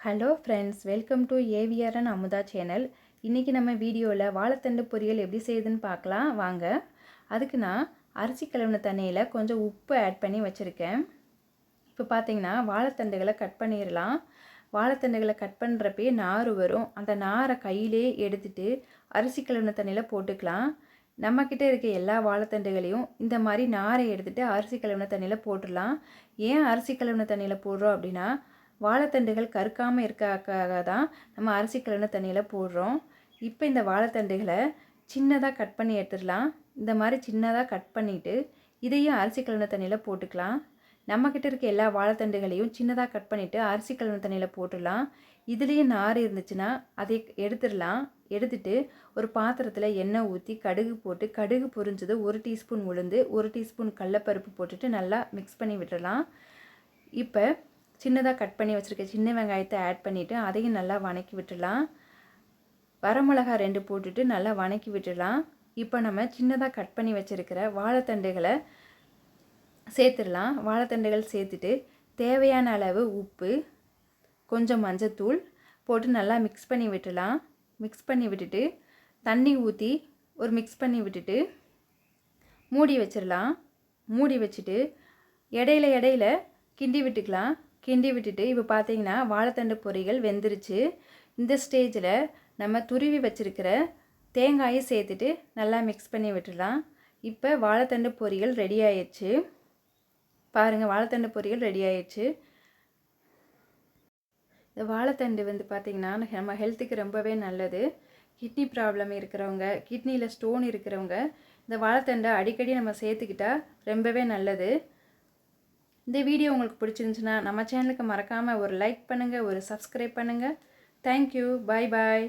Hello friends welcome to AVRN Amudha channel இன்றைக்கி நம்ம வீடியோவில் வாழைத்தண்டு பொரியல் எப்படி செய்யுதுன்னு பார்க்கலாம். வாங்க. அதுக்கு நான் அரிசி கழுவின தண்ணியில் கொஞ்சம் உப்பு ஆட் பண்ணி வச்சுருக்கேன். இப்போ பார்த்தீங்கன்னா வாழைத்தண்டுகளை கட் பண்ணிடலாம் வாழைத்தண்டுகளை கட் பண்ணுறப்பே நார் வரும். அந்த நாரை கையிலே எடுத்துட்டு அரிசி கழுவின தண்ணியில் போட்டுக்கலாம். நம்மக்கிட்ட இருக்க எல்லா வாழைத்தண்டுகளையும் இந்த மாதிரி நாரை எடுத்துகிட்டு அரிசி கழுவின தண்ணியில் போட்டுடலாம் ஏன் அரிசி கழுவின தண்ணியில் போடுறோம் அப்படின்னா வாழைத்தண்டுகள் கருக்காமல் இருக்கக்காக தான் நம்ம அரிசி கழுவின தண்ணியில் போடுறோம். இப்போ இந்த வாழைத்தண்டுகளை சின்னதாக கட் பண்ணி எடுத்துடலாம். இந்த மாதிரி சின்னதாக கட் பண்ணிவிட்டு இதையும் அரிசி கழுவின தண்ணியில் போட்டுக்கலாம். நம்மக்கிட்ட இருக்க எல்லா வாழைத்தண்டுகளையும் சின்னதாக கட் பண்ணிவிட்டு அரிசி கழுவின தண்ணியில் போட்டுடலாம். இதுலேயும் நார் இருந்துச்சுன்னா அதை எடுத்துடலாம். எடுத்துட்டு ஒரு பாத்திரத்தில் எண்ணெய் ஊற்றி கடுகு போட்டு கடுகு பொரிஞ்சது ஒரு டீஸ்பூன் உளுந்து ஒரு டீஸ்பூன் கடலப்பருப்பு போட்டுட்டு நல்லா மிக்ஸ் பண்ணி விட்டுடலாம். இப்போ சின்னதாக கட் பண்ணி வச்சுருக்க சின்ன வெங்காயத்தை ஆட் பண்ணிவிட்டு அதையும் நல்லா வணக்கி விட்டுடலாம். வரமிளகா ரெண்டு போட்டுட்டு நல்லா வணக்கி விட்டுடலாம். இப்போ நம்ம சின்னதாக கட் பண்ணி வச்சுருக்கிற வாழைத்தண்டுகளை சேர்த்துடலாம். வாழைத்தண்டுகள் சேர்த்துட்டு தேவையான அளவு உப்பு கொஞ்சம் மஞ்சத்தூள் போட்டு நல்லா மிக்ஸ் பண்ணி விட்டுடலாம். மிக்ஸ் பண்ணி விட்டுட்டு தண்ணி ஊற்றி ஒரு மிக்ஸ் பண்ணி விட்டுட்டு மூடி வச்சிடலாம். மூடி வச்சுட்டு இடையில இடையில கிண்டி விட்டுக்கலாம். கிண்டி விட்டுட்டு இப்போ பார்த்தீங்கன்னா வாழைத்தண்டு பொரிகள் வெந்துருச்சு. இந்த ஸ்டேஜில் நம்ம துருவி வச்சுருக்கிற தேங்காயை சேர்த்துட்டு நல்லா மிக்ஸ் பண்ணி விட்டுடலாம். இப்போ வாழைத்தண்டு பொரிகள் ரெடி ஆயிடுச்சு. பாருங்கள் வாழைத்தண்டு பொரியல் ரெடி ஆயிடுச்சு. இந்த வாழைத்தண்டு வந்து பார்த்திங்கன்னா நம்ம ஹெல்த்துக்கு ரொம்பவே நல்லது. கிட்னி ப்ராப்ளம் இருக்கிறவங்க கிட்னியில் ஸ்டோன் இருக்கிறவங்க இந்த வாழைத்தண்டை அடிக்கடி நம்ம சேர்த்துக்கிட்டா ரொம்பவே நல்லது. இந்த வீடியோ உங்களுக்கு பிடிச்சிருந்துச்சுன்னா நம்ம சேனலுக்கு மறக்காமல் ஒரு லைக் பண்ணுங்கள் ஒரு சப்ஸ்கிரைப் பண்ணுங்கள் தேங்க்யூ பாய் பாய்